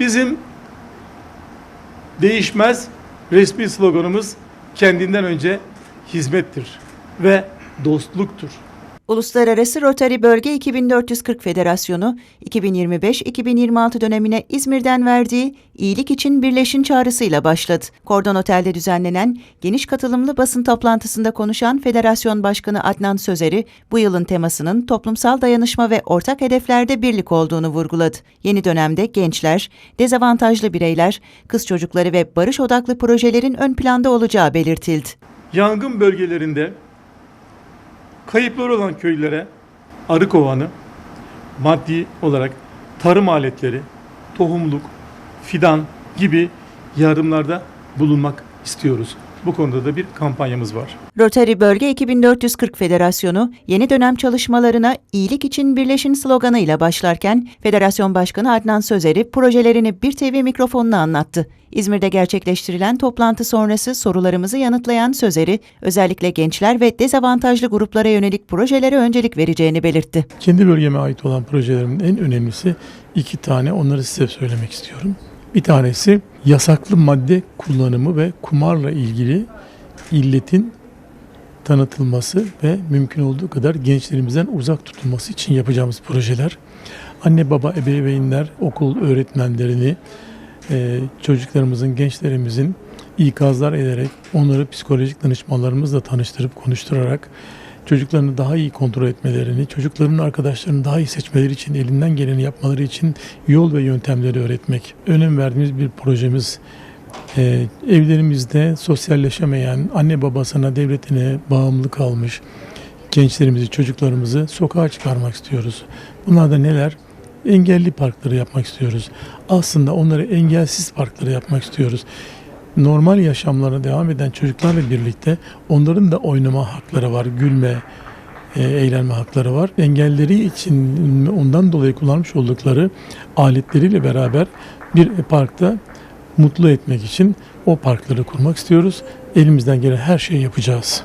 Bizim değişmez resmi sloganımız kendinden önce hizmettir ve dostluktur. Uluslararası Rotary Bölge 2440 Federasyonu 2025-2026 dönemine İzmir'den verdiği iyilik için birleşin çağrısıyla başladı. Kordon Otel'de düzenlenen geniş katılımlı basın toplantısında konuşan Federasyon Başkanı Adnan Sözeri, bu yılın temasının toplumsal dayanışma ve ortak hedeflerde birlik olduğunu vurguladı. Yeni dönemde gençler, dezavantajlı bireyler, kız çocukları ve barış odaklı projelerin ön planda olacağı belirtildi. Yangın bölgelerinde kayıpları olan köylere arı kovanı, maddi olarak tarım aletleri, tohumluk, fidan gibi yardımlarda bulunmak istiyoruz. Bu konuda da bir kampanyamız var. Rotary Bölge 2440 Federasyonu yeni dönem çalışmalarına iyilik için birleşin sloganıyla başlarken Federasyon Başkanı Adnan Sözeri projelerini bir TV mikrofonuna anlattı. İzmir'de gerçekleştirilen toplantı sonrası sorularımızı yanıtlayan Sözeri, özellikle gençler ve dezavantajlı gruplara yönelik projelere öncelik vereceğini belirtti. Kendi bölgeme ait olan projelerimin en önemlisi iki tane onları size söylemek istiyorum. Bir tanesi yasaklı madde kullanımı ve kumarla ilgili illetin tanıtılması ve mümkün olduğu kadar gençlerimizden uzak tutulması için yapacağımız projeler. Anne baba ebeveynler okul öğretmenlerini e, çocuklarımızın gençlerimizin ikazlar ederek onları psikolojik danışmanlarımızla tanıştırıp konuşturarak çocuklarını daha iyi kontrol etmelerini, çocukların arkadaşlarını daha iyi seçmeleri için elinden geleni yapmaları için yol ve yöntemleri öğretmek. Önem verdiğimiz bir projemiz. Ee, evlerimizde sosyalleşemeyen, anne babasına, devletine bağımlı kalmış gençlerimizi, çocuklarımızı sokağa çıkarmak istiyoruz. Bunlar da neler? Engelli parkları yapmak istiyoruz. Aslında onları engelsiz parkları yapmak istiyoruz normal yaşamlarına devam eden çocuklarla birlikte onların da oynama hakları var, gülme, e, eğlenme hakları var. Engelleri için ondan dolayı kullanmış oldukları aletleriyle beraber bir parkta mutlu etmek için o parkları kurmak istiyoruz. Elimizden gelen her şeyi yapacağız.